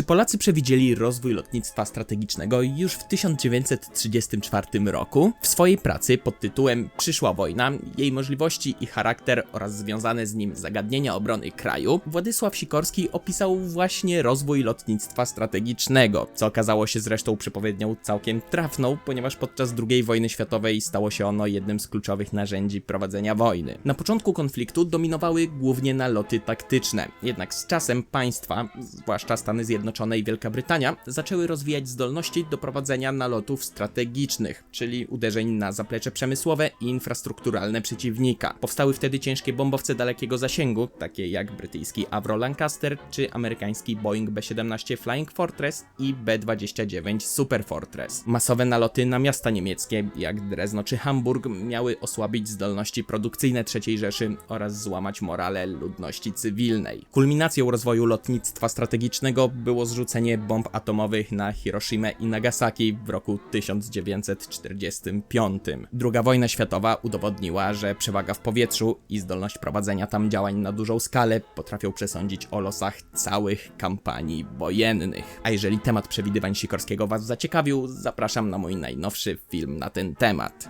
Czy Polacy przewidzieli rozwój lotnictwa strategicznego już w 1934 roku? W swojej pracy pod tytułem Przyszła wojna, jej możliwości i charakter oraz związane z nim zagadnienia obrony kraju, Władysław Sikorski opisał właśnie rozwój lotnictwa strategicznego, co okazało się zresztą przepowiednią całkiem trafną, ponieważ podczas II wojny światowej stało się ono jednym z kluczowych narzędzi prowadzenia wojny. Na początku konfliktu dominowały głównie naloty taktyczne, jednak z czasem państwa, zwłaszcza Stany Zjednoczone i Wielka Brytania, zaczęły rozwijać zdolności do prowadzenia nalotów strategicznych, czyli uderzeń na zaplecze przemysłowe i infrastrukturalne przeciwnika. Powstały wtedy ciężkie bombowce dalekiego zasięgu, takie jak brytyjski Avro Lancaster czy amerykański Boeing B-17 Flying Fortress i B-29 Super Fortress. Masowe naloty na miasta niemieckie, jak Drezno czy Hamburg, miały osłabić zdolności produkcyjne III Rzeszy oraz złamać morale ludności cywilnej. Kulminacją rozwoju lotnictwa strategicznego było zrzucenie bomb atomowych na Hiroshimę i Nagasaki w roku 1945. Druga wojna światowa udowodniła, że przewaga w powietrzu i zdolność prowadzenia tam działań na dużą skalę potrafią przesądzić o losach całych kampanii wojennych. A jeżeli temat przewidywań Sikorskiego Was zaciekawił, zapraszam na mój najnowszy film na ten temat.